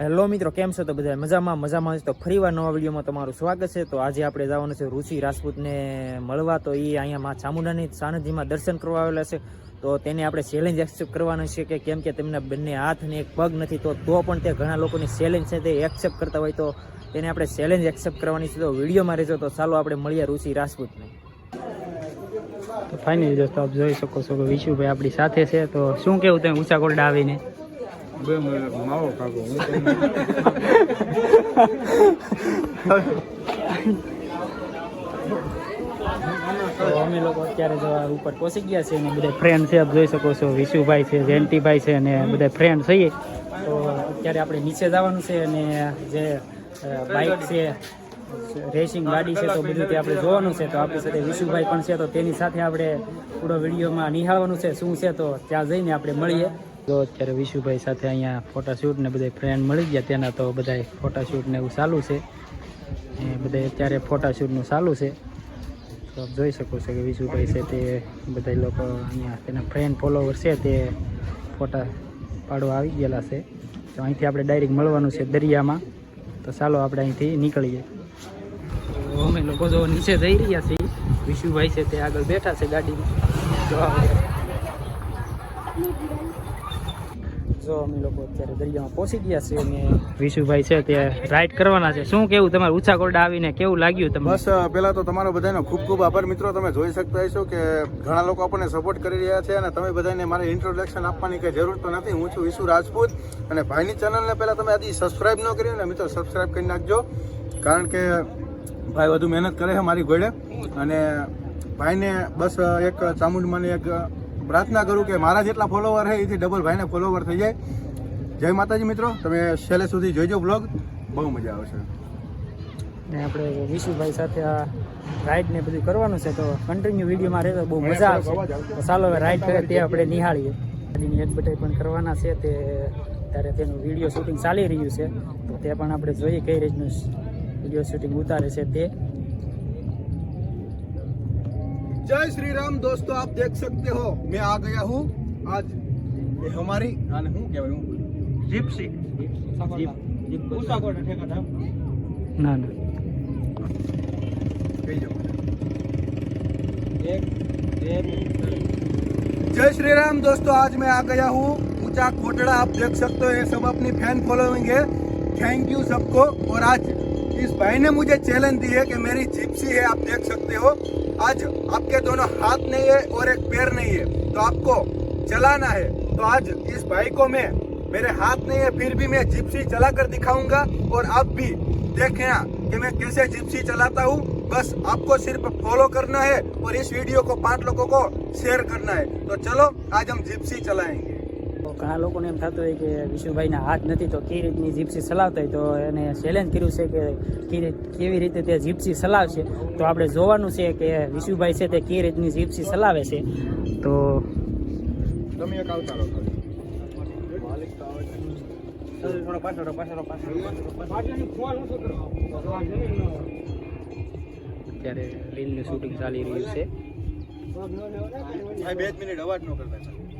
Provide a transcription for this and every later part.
Hello મિત્રો, કેમ છો તો બધા મજામાં? મજામાં તો ફરીવાર નવા વિડીયોમાં તમારું સ્વાગત છે. તો આજે આપણે જવાનું છે ઋષિ રાજપૂતને મળવા. તો એ અહીંયા મા ચામુંડાની સાનિધ્યમાં દર્શન કરવા આવેલા છે. તો તેને આપણે ચેલેન્જ એક્સેપ્ટ કરવાનો છે કે કેમ કે તેમના બંને હાથ અને એક પગ નથી, તો તો પણ તે ઘણા લોકોની ચેલેન્જ છે તે એક્સેપ્ટ કરતા હોય તો તેને આપણે ચેલેન્જ એક્સેપ્ટ કરવાની છે. તો વિડીયોમાં રહેજો તો ચાલો આપણે મળીએ ઋષિ રાજપૂતને. તો ફાઇનલી દોસ્તો આપ જોઈ શકો છો કે વિશુભાઈ આપણી સાથે છે. તો શું કેવું તમે ઊંચા કોરડા આવીને? બે માવો ખાધો તો અમે લોકો અત્યારે ઉપર પહોંચી ગયા છે અને બધા ફ્રેન્ડ છે, આપ જોઈ શકો છો, વિશુભાઈ છે, જયંતિભાઈ છે અને બધા ફ્રેન્ડ છીએ. તો અત્યારે આપણે નીચે જવાનું છે અને જે બાઇક છે રેસિંગ ગાડી છે, તો બધું તે આપણે જોવાનું છે. તો આપણી સાથે વિશુભાઈ પણ છે, તો તેની સાથે આપણે પૂરો વિડીયોમાં નિહાળવાનું છે, શું છે તો ત્યાં જઈને આપણે મળીએ. તો અત્યારે વિશુભાઈ સાથે અહીંયા ફોટોશૂટ ને બધા ફ્રેન્ડ મળી ગયા તેના તો બધા ફોટોશૂટ ને એવું ચાલુ છે. એ બધા અત્યારે ફોટોશૂટનું ચાલુ છે. તો આપ જોઈ શકો છો કે વિશુભાઈ છે તે બધા લોકો અહીંયા તેના ફ્રેન્ડ ફોલોવર છે તે ફોટા પાડવા આવી ગયેલા છે. તો અહીંથી આપણે ડાયરેક્ટ મળવાનું છે દરિયામાં. તો ચાલો આપણે અહીંથી નીકળીએ. અમે લોકો જો નીચે જઈ રહ્યા છીએ. વિશુભાઈ છે તે આગળ બેઠા છે ગાડીમાં. જો અમે લોકો અત્યારે દરિયામાં પહોંચી ગયા છે અને વિશુભાઈ છે તે રાઈડ કરવાના છે. શું કેવું તમારે ઊંચા કોરડા આવીને કેવું લાગ્યું તમને? બસ પહેલા તો તમારો બધાનો ખૂબ ખૂબ આભાર. મિત્રો, તમે જોઈ શકતા હશો કે ઘણા લોકો આપણને સપોર્ટ કરી રહ્યા છે અને તમે બધાને મારે ઇન્ટ્રોડક્શન આપવાની કઈ જરૂર તો નથી. હું છું વિશુ રાજપૂત અને ભાઈની ચેનલને પહેલા તમે હજી સબસ્ક્રાઇબ ન કરી હોય ને મિત્રો સબસ્ક્રાઈબ કરી નાખજો. કારણ કે ભાઈ વધુ મહેનત કરે છે મારી ઘોડે. અને ભાઈને બસ એક ચામુંડમાંની એક પ્રાર્થના કરું કે મારા જેટલા ફોલોવર છે એથી ડબલ ભાઈને ફોલોવર થઈ જાય. જય માતાજી મિત્રો તમે છેલ્લે સુધી જોઈજો બ્લોગ બહુ મજા આવશે. ને આપણે વિશુભાઈ સાથે આ રાઈડ ને બધું કરવાનું છે તો કન્ટિન્યુ વિડીયોમાં રહેતો બહુ મજા આવશે. તો ચાલો હવે રાઈડ કરે તે આપણે નિહાળીએ. ગાડીની એડવર્ટાઈઝ પણ કરવાના છે તે ત્યારે તેનું વીડિયો શૂટિંગ ચાલી રહ્યું છે. તો તે પણ આપણે જોઈએ કઈ રીતનું વીડિયો શૂટિંગ ઉતારે છે તે. जय श्री राम दोस्तों आप देख सकते हो मैं आ गया हूँ। आज ये हमारी हूँ क्या हूँ जिप्सी। ના ના जय श्री राम दोस्तों आज मैं आ गया हूँ। ऊँचा कोटड़ा आप देख सकते हो ये सब अपनी फ़ैन फॉलोइंग है। थैंक यू सबको। और आज इस भाई ने मुझे चैलेंज दी है कि मेरी जिप्सी है आप देख सकते हो। आज आपके दोनों हाथ नहीं है और एक पैर नहीं है। तो आपको चलाना है। तो आज इस भाई को मैं, मेरे हाथ नहीं है, फिर भी मैं जिप्सी चला कर दिखाऊँगा और आप भी देखना कि मैं कैसे जिप्सी चलाता हूँ। बस आपको सिर्फ़ फॉलो करना है और इस वीडियो को पाँच लोगों को शेयर करना है। तो चलो, आज हम जिप्सी चलाएँगे। તો ઘણા લોકોને એમ થતું હોય કે વિષ્ણુભાઈના હાથ નથી તો કઈ રીતની જીપ્સી ચલાવતા હોય? તો એને ચેલેન્જ કર્યું છે કે કેવી રીતે તે જીપ્સી ચલાવશે તો આપણે જોવાનું છે કે વિષુભાઈ છે તે કઈ રીતની જીપ્સી ચલાવે છે? તો તમે એક આવતા રહો અત્યારે રીલનું શૂટિંગ ચાલી રહ્યું છે.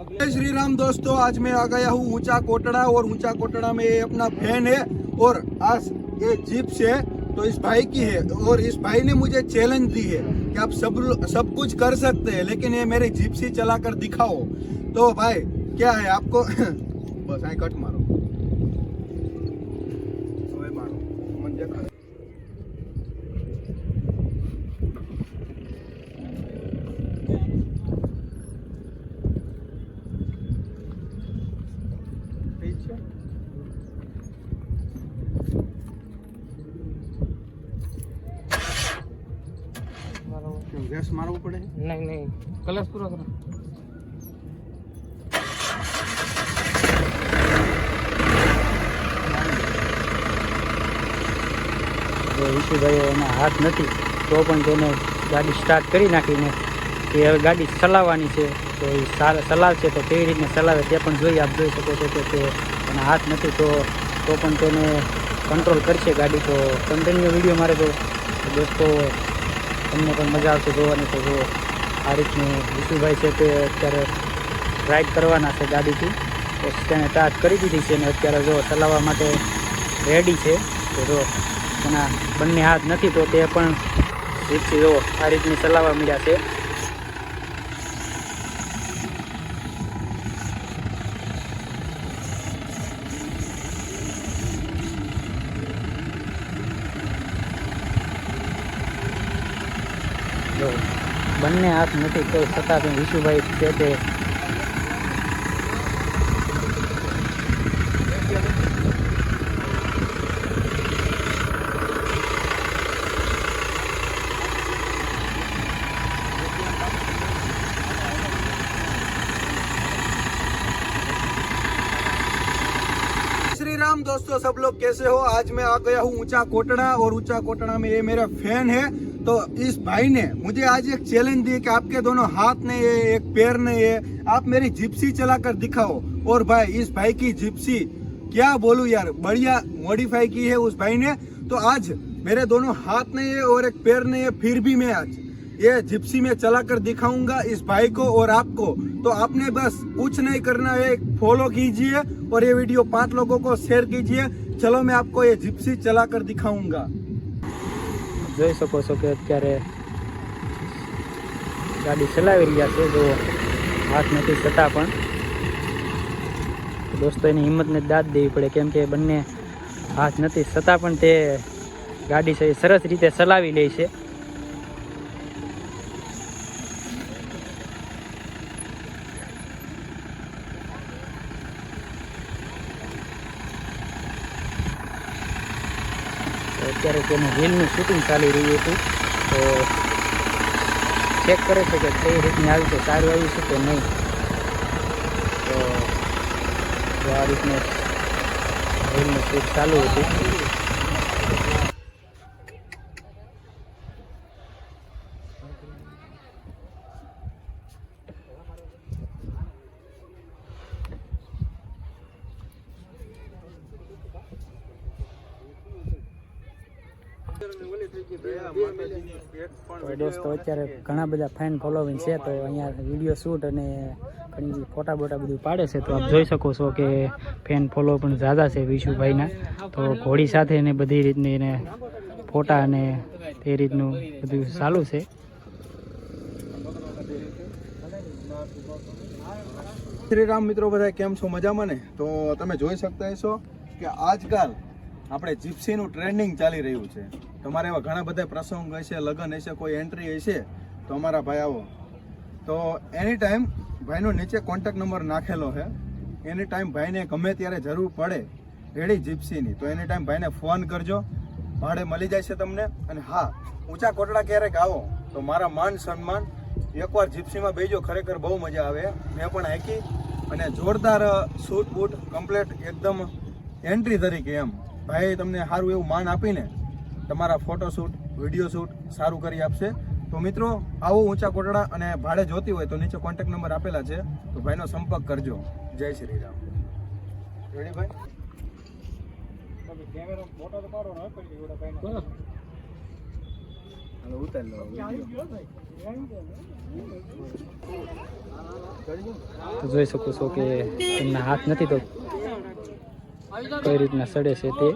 जय श्री राम दोस्तों, आज मैं आ गया हूँ ऊँचा कोटड़ा और ऊँचा कोटड़ा में अपना फ़ैन है और आज ये जीप से तो इस भाई की है और इस भाई ने मुझे चैलेंज दी है कि आप सब सब कुछ कर सकते हैं, लेकिन ये मेरी से चला कर दिखाओ। तो भाई, क्या है आपको? बस, आई कट मारो। કેમ ગેસ મારવો પડે? નહીં નહીં. કલર્સ પૂરો કરો. ઋષિભાઈ એના હાથ નથી તો પણ તેને ગાડી સ્ટાર્ટ કરી નાખીને કે હવે ગાડી ચલાવવાની છે. તો એ સારા ચલાવશે તો કેવી રીતે ચલાવે તે પણ જોઈ આપ જોઈ શકો છો કે તે એના હાથ નથી તો તો પણ તેને કંટ્રોલ કરશે ગાડી. તો કન્ટિન્યુ વીડિયો મારે તો દોસ્તો તમને પણ મજા આવશે જોવાની તો જો આ રીતનું વિશુભાઈ છે તે અત્યારે રાઈડ કરવાના છે ગાડીથી. તો તેને સ્ટાર્ટ કરી દીધી છે અને અત્યારે જો ચલાવવા માટે રેડી છે. તો જો એના બંને હાથ નથી તો તે પણ રીતથી જો આ રીતની ચલાવવા મળ્યા છે. બંને હાથ નથી તો છતાં પણ વિશુભાઈ છે તે दोस्तों, सब लोग कैसे हो? आज मैं आ गया हूँ ऊँचा कोटड़ा और ऊँचा कोटड़ा में ये मेरा फ़ैन है। तो इस भाई ने मुझे आज एक चैलेंज दिया कि आपके दोनों हाथ नहीं है एक पैर नहीं है आप मेरी जिप्सी चलाकर दिखाओ। और भाई, इस भाई की जिप्सी क्या बोलू यार, बढ़िया मॉडिफाई की है उस भाई ने। तो आज मेरे दोनों हाथ नहीं है और एक पैर नहीं है फिर भी मैं आज ये जिप्सी में चलाकर दिखाऊंगा इस भाई को और आपको तो आपने बस कुछ नहीं करना है फॉलो कीजिए और ये वीडियो पांच लोगों को शेयर कीजिए चलो मैं आपको ये जिप्सी चलाकर दिखाऊंगा જોઈ શકો છો કે અત્યારે ગાડી ચલાવી રહ્યા છે જો હાથ નથી છતાં પણ દોસ્તો એની હિંમતને દાદ દેવી પડે કેમ કે બંને હાથ નથી છતાં પણ તે ગાડી છે એ સરસ રીતે ચલાવી લે છે અત્યારે તેનું રીલનું શૂટિંગ ચાલી રહ્યું હતું. તો ચેક કરે છે કે કઈ રીતની આવી છે, સારું આવ્યું છે કે નહીં. તો આ રીતનું રીલનું શૂટ ચાલુ હતું. તો દોસ્તો અત્યારે ઘણા બધા ફેન ફોલોવિંગ છે તો અહીંયા વીડિયો શૂટ અને ઘણી બધી ફોટા બોટા બધું પાડે છે તો આપ જોઈ શકો છો કે ફેન ફોલો પણ ઝાઝા છે વિશુભાઈના. તો ઘોડી સાથે ને બધી રીતની એને ફોટા અને તે રીતનું બધું ચાલુ છે. શ્રી રામ મિત્રો બધા કેમ છો? મજામાં ને? તો તમે જોઈ શકતા હશો કે આજકાલ આપણે જીપ્સીનું ટ્રેન્ડિંગ ચાલી રહ્યું છે. તમારે એવા ઘણા બધા પ્રસંગ હશે, લગ્ન હશે, કોઈ એન્ટ્રી હશે, તો અમારા ભાઈ આવો. તો એની ટાઈમ ભાઈનો નીચે કોન્ટેક્ટ નંબર નાખેલો છે. એની ટાઈમ ભાઈને ગમે ત્યારે જરૂર પડે રેડી જીપ્સીની તો એની ટાઈમ ભાઈને ફોન કરજો. ભાડે મળી જાય છે તમને. અને હા, ઊંચા કોટડા ક્યારેક આવો, તો મારા માન સન્માન, એકવાર જીપ્સીમાં બેજો, ખરેખર બહુ મજા આવે. મેં પણ હાકી. અને જોરદાર શૂટ બૂટ કમ્પ્લેટ એકદમ એન્ટ્રી તરીકે એમ. ભાઈ તમને સારું એવું માન આપીને તમારા ફોટોશૂટ વીડિયો શૂટ સારું કરી આપશે. તો મિત્રો આવો ઊંચા કોટડા અને ભાડે જોતી હોય તો નીચે કોન્ટેક્ટ નંબર આપેલા છે. તો ભાઈનો સંપર્ક કરજો. જય શ્રી રામ. રેડી ભાઈ? ઉતાર લો તો જોઈ શકો છો કે એમના હાથ નથી તો કઈ રીતના સડે છે તે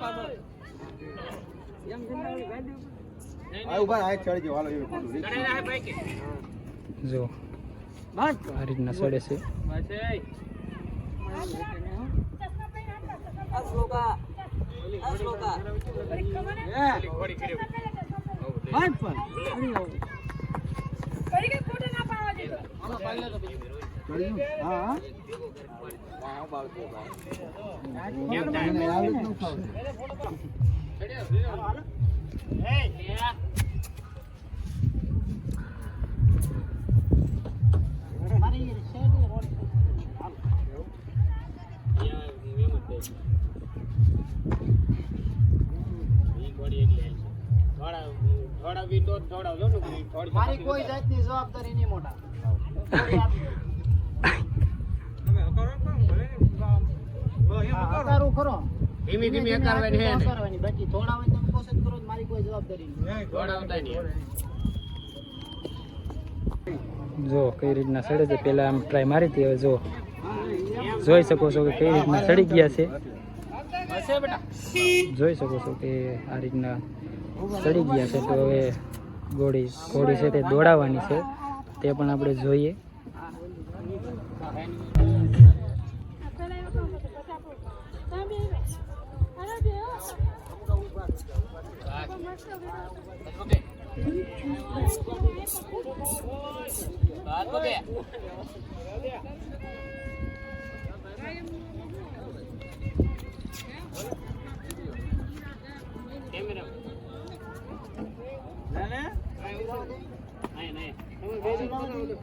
આવું ભાઈ આ ચડી જાઓ હાલો એવું ખોટું જો આ રીતના સડે છે. ચડી જાઓ. હા હા મને આ રીતનું ફાવે. મારી કોઈ જાતની જવાબદારી નહીં મોટા. હકારું ખરો. ધીમે ધીમે હકારવાની છે ને. બાકી થોડા હોય તમે કોશિશ કરો મારી કોઈ જવાબદારી નહીં. દોડાવતા નહીં જો કઈ રીતના સડે છે? પેલા આમ ટ્રાય મારી હતી હવે જો. જોઈ શકો છો કે કઈ રીતના સડી ગયા છે. જોઈ શકો છો કે આ રીતના સડી ગયા છે તો હવે ઘોડી ઘોડી છે તે દોડાવવાની છે. તે પણ આપણે જોઈએ. નહીં નહીં તમે બે જણ બનાવો તો.